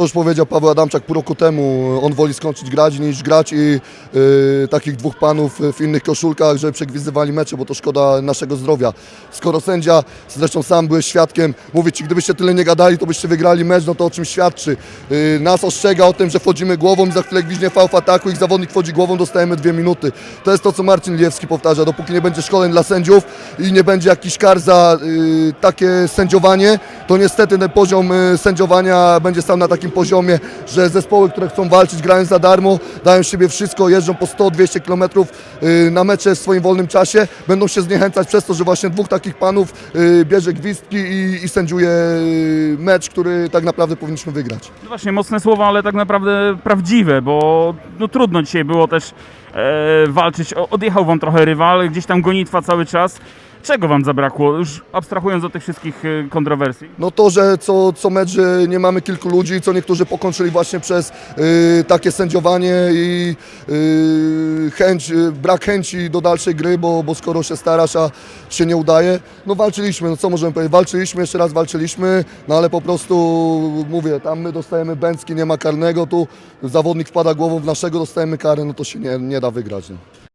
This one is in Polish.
już powiedział Paweł Adamczak pół roku temu, on woli skończyć grać niż grać i y, takich dwóch panów w innych koszulkach, żeby przegwizywali mecze, bo to szkoda naszego zdrowia. Skoro sędzia, zresztą sam byłeś świadkiem, mówi Ci, gdybyście tyle nie gadali, to byście wygrali mecz, no to o czym świadczy? Y, nas ostrzega o tym, że wchodzimy głową i za chwilę gwiźnie fał w ataku, ich zawodnik wchodzi głową, dostajemy dwie minuty. To jest to, co Marcin Liewski powtarza, dopóki nie będzie szkoleń dla sędziów i nie będzie jakichś kar za y, takie sędziowanie, to niestety ten poziom y, sędziowania będzie stał na takim poziomie, że zespoły, które chcą walczyć, grają za darmo, dają siebie wszystko, jeżdżą po 100-200 km y, na mecze w swoim wolnym czasie, będą się zniechęcać przez to, że właśnie dwóch takich panów y, bierze gwizdki i, i sędziuje y, mecz, który tak naprawdę powinniśmy wygrać. No właśnie, mocne słowa, ale tak naprawdę prawdziwe, bo no, trudno dzisiaj było też e, walczyć. O, odjechał wam trochę rywal, gdzieś tam gonitwa cały czas. Czego wam zabrakło, już abstrahując od tych wszystkich e, kontrowersji? No to, że co, co mecz nie mamy kilku ludzi, co niektórzy pokończyli właśnie przez y, takie sędziowanie i y, chęć, y, brak chęci do dalszej gry, bo, bo skoro się starasz, a się nie udaje, no walczyliśmy, no co możemy powiedzieć, walczyliśmy, jeszcze raz walczyliśmy, no ale po prostu mówię, tam my dostajemy bęcki, nie ma karnego, tu zawodnik wpada głową w naszego, dostajemy karę, no to się nie, nie da wygrać. No.